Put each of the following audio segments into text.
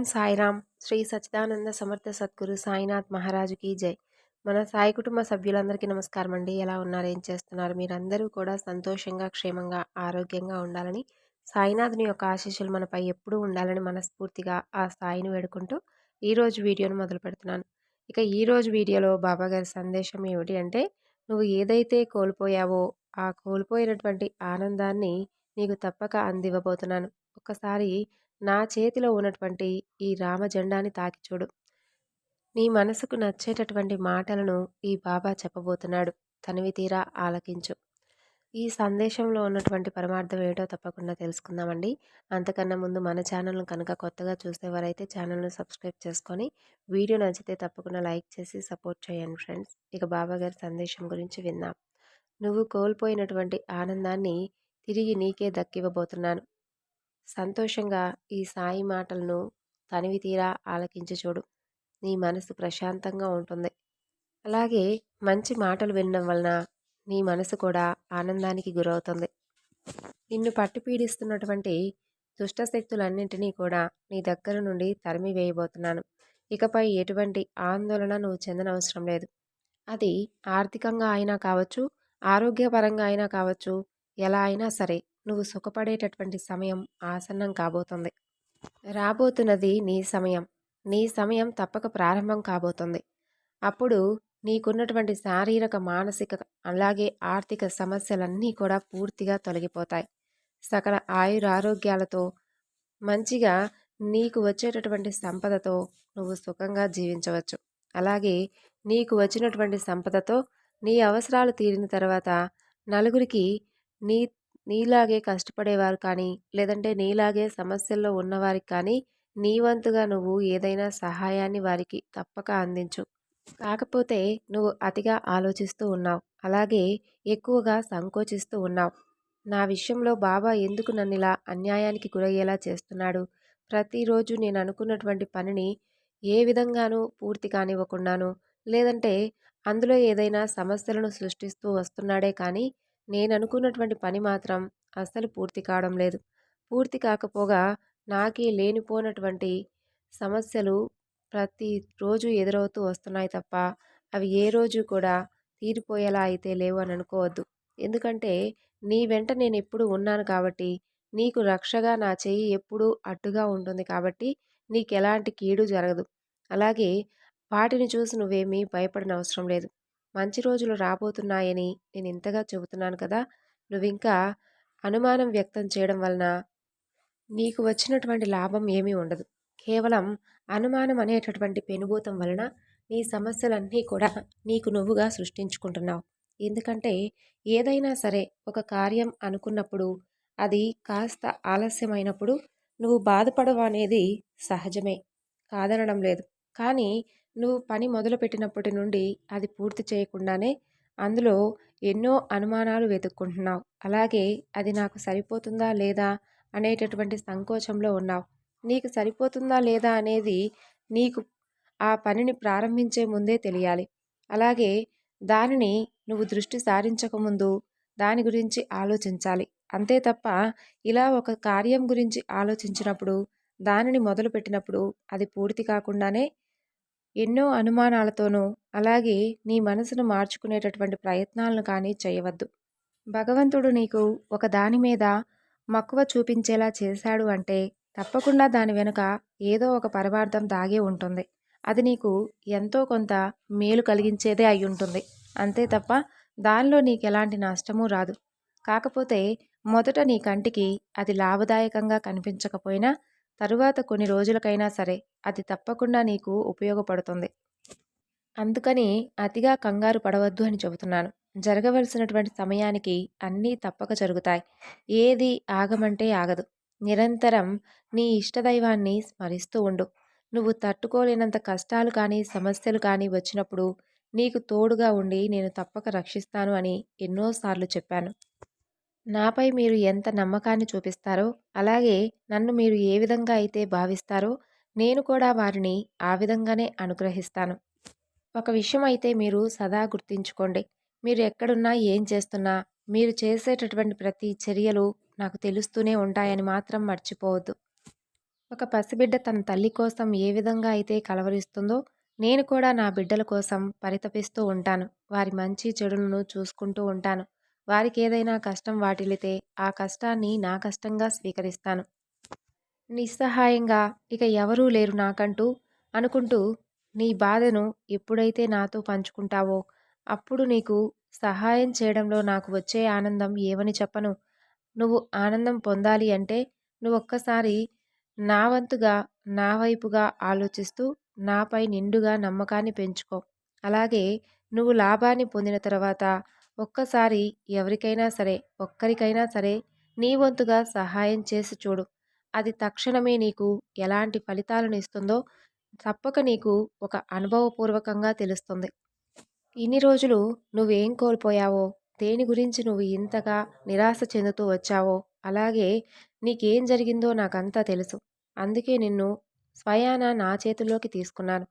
ఓం సాయిరామ్. శ్రీ సచ్చిదానంద సమర్థ సద్గురు సాయినాథ్ మహారాజుకి జై. మన సాయి కుటుంబ సభ్యులందరికీ నమస్కారం అండి. ఎలా ఉన్నారు? ఏం చేస్తున్నారు? మీరందరూ కూడా సంతోషంగా క్షేమంగా ఆరోగ్యంగా ఉండాలని సాయినాథుని యొక్క ఆశీస్సులు మనపై ఎప్పుడూ ఉండాలని మనస్ఫూర్తిగా ఆ సాయిని వేడుకుంటూ ఈరోజు వీడియోను మొదలు పెడుతున్నాను. ఇక ఈరోజు వీడియోలో బాబాగారి సందేశం ఏమిటి అంటే నువ్వు ఏదైతే కోల్పోయావో ఆ కోల్పోయినటువంటి ఆనందాన్ని నీకు తప్పక అందివ్వబోతున్నాను. ఒకసారి నా చేతిలో ఉన్నటువంటి ఈ రామజెండాని తాకి చూడు. నీ మనసుకు నచ్చేటటువంటి మాటలను ఈ బాబా చెప్పబోతున్నాడు. తనివి తీరా ఆలకించు. ఈ సందేశంలో ఉన్నటువంటి పరమార్థం ఏంటో తప్పకుండా తెలుసుకుందామండి. అంతకన్నా ముందు మన ఛానల్ను కనుక కొత్తగా చూసేవారైతే ఛానల్ను సబ్స్క్రైబ్ చేసుకొని వీడియో నచ్చితే తప్పకుండా లైక్ చేసి సపోర్ట్ చేయండి ఫ్రెండ్స్. ఇక బాబా గారి సందేశం గురించి విన్నాం నువ్వు కోల్పోయినటువంటి ఆనందాన్ని తిరిగి నీకే దక్కివ్వబోతున్నాను. సంతోషంగా ఈ సాయి మాటలను తనివి తీరా ఆలకించి చూడు నీ మనసు ప్రశాంతంగా ఉంటుంది. అలాగే మంచి మాటలు వినడం వలన నీ మనసు కూడా ఆనందానికి గురవుతుంది. నిన్ను పట్టు పీడిస్తున్నటువంటి దుష్టశక్తులన్నింటినీ కూడా నీ దగ్గర నుండి తరిమి వేయబోతున్నాను. ఇకపై ఎటువంటి ఆందోళన నువ్వు చెందనవసరం లేదు. అది ఆర్థికంగా అయినా కావచ్చు ఆరోగ్యపరంగా అయినా కావచ్చు ఎలా అయినా సరే నువ్వు సుఖపడేటటువంటి సమయం ఆసన్నం కాబోతుంది. రాబోతున్నది నీ సమయం. నీ సమయం తప్పక ప్రారంభం కాబోతుంది. అప్పుడు నీకున్నటువంటి శారీరక మానసిక అలాగే ఆర్థిక సమస్యలన్నీ కూడా పూర్తిగా తొలగిపోతాయి. సకల ఆయురారోగ్యాలతో మంచిగా నీకు వచ్చేటటువంటి సంపదతో నువ్వు సుఖంగా జీవించవచ్చు. అలాగే నీకు వచ్చినటువంటి సంపదతో నీ అవసరాలు తీరిన తర్వాత నలుగురికి నీ నీలాగే కష్టపడేవారు కానీ లేదంటే నీలాగే సమస్యల్లో ఉన్నవారికి కానీ నీ వంతుగా నువ్వు ఏదైనా సహాయాన్ని వారికి తప్పక అందించు. కాకపోతే నువ్వు అతిగా ఆలోచిస్తూ ఉన్నావు. అలాగే ఎక్కువగా సంకోచిస్తూ ఉన్నావు. నా విషయంలో బాబా ఎందుకు నన్ను ఇలా అన్యాయానికి గురయ్యేలా చేస్తున్నాడు? ప్రతిరోజు నేను అనుకున్నటువంటి పనిని ఏ విధంగానూ పూర్తి కానివ్వకుండాను లేదంటే అందులో ఏదైనా సమస్యలను సృష్టిస్తూ వస్తున్నాడే కానీ నేను అనుకున్నటువంటి పని మాత్రం అస్సలు పూర్తి కావడం లేదు. పూర్తి కాకపోగా నాకే లేనిపోనటువంటి సమస్యలు ప్రతిరోజు ఎదురవుతూ వస్తున్నాయి తప్ప అవి ఏ రోజు కూడా తీరిపోయేలా అయితే లేవు అని అనుకోవద్దు. ఎందుకంటే నీ వెంట నేను ఎప్పుడు ఉన్నాను కాబట్టి నీకు రక్షగా నా చెయ్యి ఎప్పుడూ అడ్డుగా ఉంటుంది కాబట్టి నీకు ఎలాంటి కీడు జరగదు. అలాగే వాటిని చూసి నువ్వేమీ భయపడనవసరం లేదు. మంచి రోజులు రాబోతున్నాయని నేను ఇంతగా చెబుతున్నాను కదా! నువ్వింకా అనుమానం వ్యక్తం చేయడం వలన నీకు వచ్చినటువంటి లాభం ఏమీ ఉండదు. కేవలం అనుమానం అనేటటువంటి పెనుభూతం వలన నీ సమస్యలన్నీ కూడా నీకు నువ్వుగా సృష్టించుకుంటున్నావు. ఎందుకంటే ఏదైనా సరే ఒక కార్యం అనుకున్నప్పుడు అది కాస్త ఆలస్యమైనప్పుడు నువ్వు బాధపడవు అనేది సహజమే. కాదనడం లేదు. కానీ నువ్వు పని మొదలుపెట్టినప్పటి నుండి అది పూర్తి చేయకుండానే అందులో ఎన్నో అనుమానాలు వెతుక్కుంటున్నావు. అలాగే అది నాకు సరిపోతుందా లేదా అనేటటువంటి సంకోచంలో ఉన్నావు. నీకు సరిపోతుందా లేదా అనేది నీకు ఆ పనిని ప్రారంభించే ముందే తెలియాలి. అలాగే దానిని నువ్వు దృష్టి సారించకముందు దాని గురించి ఆలోచించాలి. అంతే తప్ప ఇలా ఒక కార్యం గురించి ఆలోచించినప్పుడు దానిని మొదలుపెట్టినప్పుడు అది పూర్తి కాకుండానే ఎన్నో అనుమానాలతోనూ అలాగే నీ మనసును మార్చుకునేటటువంటి ప్రయత్నాలను కానీ చేయవద్దు. భగవంతుడు నీకు ఒక దాని మీద మక్కువ చూపించేలా చేశాడు అంటే తప్పకుండా దాని వెనుక ఏదో ఒక పరమార్థం దాగే ఉంటుంది. అది నీకు ఎంతో కొంత మేలు కలిగించేదే అయి ఉంటుంది. అంతే తప్ప దానిలో నీకు ఎలాంటి నష్టమూ రాదు. కాకపోతే మొదట నీ కంటికి అది లాభదాయకంగా కనిపించకపోయినా తరువాత కొన్ని రోజులకైనా సరే అది తప్పకుండా నీకు ఉపయోగపడుతుంది. అందుకని అతిగా కంగారు పడవద్దు అని చెబుతున్నాను. జరగవలసినటువంటి సమయానికి అన్నీ తప్పక జరుగుతాయి. ఏది ఆగమంటే ఆగదు. నిరంతరం నీ ఇష్టదైవాన్ని స్మరిస్తూ ఉండు. నువ్వు తట్టుకోలేనంత కష్టాలు కానీ సమస్యలు కానీ వచ్చినప్పుడు నీకు తోడుగా ఉండి నేను తప్పక రక్షిస్తాను అని ఎన్నోసార్లు చెప్పాను. నాపై మీరు ఎంత నమ్మకాన్ని చూపిస్తారో అలాగే నన్ను మీరు ఏ విధంగా అయితే భావిస్తారో నేను కూడా వారిని ఆ విధంగానే అనుగ్రహిస్తాను. ఒక విషయం అయితే మీరు సదా గుర్తుంచుకోండి. మీరు ఎక్కడున్నా ఏం చేస్తున్నా మీరు చేసేటటువంటి ప్రతి చర్యలు నాకు తెలుస్తూనే ఉంటాయని మాత్రం మర్చిపోవద్దు. ఒక పసిబిడ్డ తన తల్లి కోసం ఏ విధంగా అయితే కలవరిస్తుందో నేను కూడా నా బిడ్డల కోసం పరితపిస్తూ ఉంటాను. వారి మంచి చెడులను చూసుకుంటూ ఉంటాను. వారికి ఏదైనా కష్టం వాటిల్లితే ఆ కష్టాన్ని నా కష్టంగా స్వీకరిస్తాను. నిస్సహాయంగా ఇక ఎవరూ లేరు నాకంటూ అనుకుంటూ నీ బాధను ఎప్పుడైతే నాతో పంచుకుంటావో అప్పుడు నీకు సహాయం చేయడంలో నాకు వచ్చే ఆనందం ఏమని చెప్పను? నువ్వు ఆనందం పొందాలి అంటే నువ్వు ఒక్కసారి నా వంతుగా నా వైపుగా ఆలోచిస్తూ నాపై నిండుగా నమ్మకాన్ని పెంచుకో. అలాగే నువ్వు లాభాన్ని పొందిన తర్వాత ఒక్కసారి ఎవరికైనా సరే ఒక్కరికైనా సరే నీ వంతుగా సహాయం చేసి చూడు. అది తక్షణమే నీకు ఎలాంటి ఫలితాలను ఇస్తుందో తప్పక నీకు ఒక అనుభవపూర్వకంగా తెలుస్తుంది. ఇన్ని రోజులు నువ్వేం కోల్పోయావో దేని గురించి నువ్వు ఇంతగా నిరాశ చెందుతూ వచ్చావో అలాగే నీకేం జరిగిందో నాకంతా తెలుసు. అందుకే నిన్ను స్వయాన నా చేతుల్లోకి తీసుకున్నాను.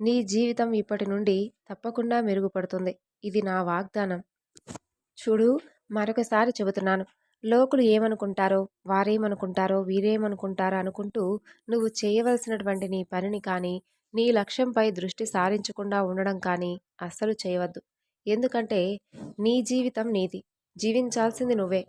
నీ జీవితం ఇప్పటి నుండి తప్పకుండా మెరుగుపడుతుంది. ఇది నా వాగ్దానం. చూడు మరొకసారి చెబుతున్నాను. లోకులు ఏమనుకుంటారో వారేమనుకుంటారో వీరేమనుకుంటారో అనుకుంటూ నువ్వు చేయవలసినటువంటి నీ పనిని కానీ నీ లక్ష్యంపై దృష్టి సారించకుండా ఉండడం కానీ అస్సలు చేయవద్దు. ఎందుకంటే నీ జీవితం నీది. జీవించాల్సింది నువ్వే.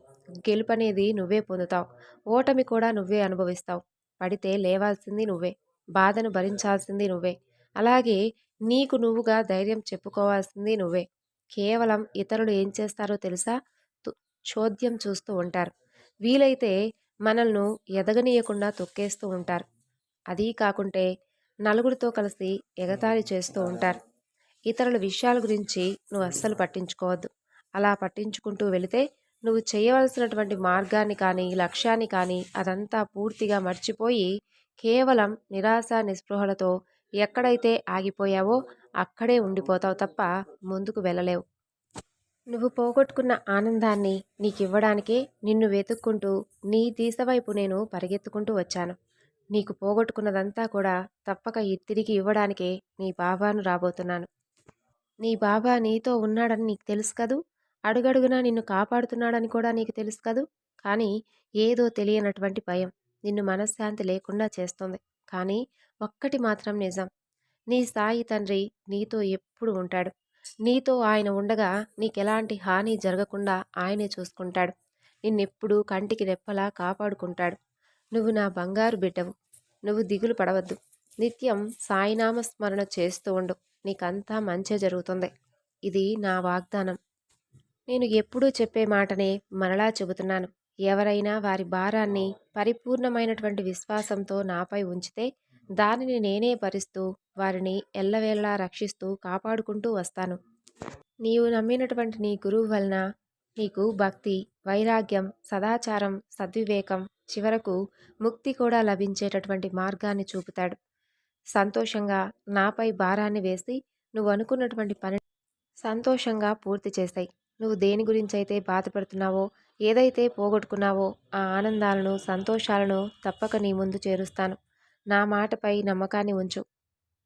గెలుపనేది నువ్వే పొందుతావు. ఓటమి కూడా నువ్వే అనుభవిస్తావు. పడితే లేవాల్సింది నువ్వే. బాధను భరించాల్సింది నువ్వే. అలాగే నీకు నువ్వుగా ధైర్యం చెప్పుకోవాల్సింది నువ్వే. కేవలం ఇతరులు ఏం చేస్తారో తెలుసా? చోద్యం చూస్తూ ఉంటారు. వీలైతే మనల్ను ఎదగనీయకుండా తొక్కేస్తూ ఉంటారు. అదీ కాకుంటే నలుగురితో కలిసి ఎగతాళి చేస్తూ ఉంటారు. ఇతరుల విషయాల గురించి నువ్వు అస్సలు పట్టించుకోవద్దు. అలా పట్టించుకుంటూ వెళితే నువ్వు చేయవలసినటువంటి మార్గాన్ని కానీ లక్ష్యాన్ని కానీ అదంతా పూర్తిగా మర్చిపోయి కేవలం నిరాశ నిస్పృహలతో ఎక్కడైతే ఆగిపోయావో అక్కడే ఉండిపోతావు తప్ప ముందుకు వెళ్ళలేవు. నువ్వు పోగొట్టుకున్న ఆనందాన్ని నీకు ఇవ్వడానికే నిన్ను వెతుక్కుంటూ నీ తీస వైపు నేను పరిగెత్తుకుంటూ వచ్చాను. నీకు పోగొట్టుకున్నదంతా కూడా తప్పక తిరిగి ఇవ్వడానికే నీ బాబాను రాబోతున్నాను. నీ బాబా నీతో ఉన్నాడని నీకు తెలుసు కదూ? అడుగడుగునా నిన్ను కాపాడుతున్నాడని కూడా నీకు తెలుసు కదూ? కానీ ఏదో తెలియనటువంటి భయం నిన్ను మనశ్శాంతి లేకుండా చేస్తుంది. కానీ ఒక్కటి మాత్రం నిజం. నీ సాయి తండ్రి నీతో ఎప్పుడు ఉంటాడు. నీతో ఆయన ఉండగా నీకెలాంటి హాని జరగకుండా ఆయనే చూసుకుంటాడు. నిన్నెప్పుడు కంటికి రెప్పలా కాపాడుకుంటాడు. నువ్వు నా బంగారు బిడ్డవు. నువ్వు దిగులు పడవద్దు. నిత్యం సాయినామ స్మరణ చేస్తూ ఉండు. నీకంతా మంచే జరుగుతుంది. ఇది నా వాగ్దానం. నేను ఎప్పుడూ చెప్పే మాటనే మరలా చెబుతున్నాను. ఎవరైనా వారి భారాన్ని పరిపూర్ణమైనటువంటి విశ్వాసంతో నాపై ఉంచితే దానిని నేనే భరిస్తూ వారిని ఎల్లవేళలా రక్షిస్తూ కాపాడుకుంటూ వస్తాను. నీవు నమ్మినటువంటి నీ గురువు వలన నీకు భక్తి వైరాగ్యం సదాచారం సద్వివేకం చివరకు ముక్తి కూడా లభించేటటువంటి మార్గాన్ని చూపుతాడు. సంతోషంగా నాపై భారాన్ని వేసి నువ్వు అనుకున్నటువంటి పని సంతోషంగా పూర్తి చేస్తాయి. నువ్వు దేని గురించి అయితే బాధపడుతున్నావో ఏదైతే పోగొట్టుకున్నావో ఆ ఆనందాలను సంతోషాలను తప్పక నీ ముందు చేరుస్తాను. నా మాటపై నమ్మకాన్ని ఉంచు.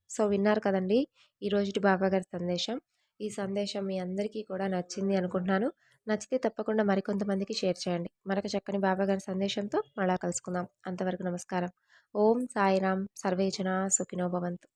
సో విన్నారు కదండి! ఈరోజుటి బాబాగారి సందేశం. ఈ సందేశం మీ అందరికీ కూడా నచ్చింది అనుకుంటున్నాను. నచ్చితే తప్పకుండా మరికొంతమందికి షేర్ చేయండి. మరొక చక్కని బాబాగారి సందేశంతో మళ్ళా కలుసుకుందాం. అంతవరకు నమస్కారం. ఓం సాయిరామ్ సర్వేజన సుఖినో భవంతు.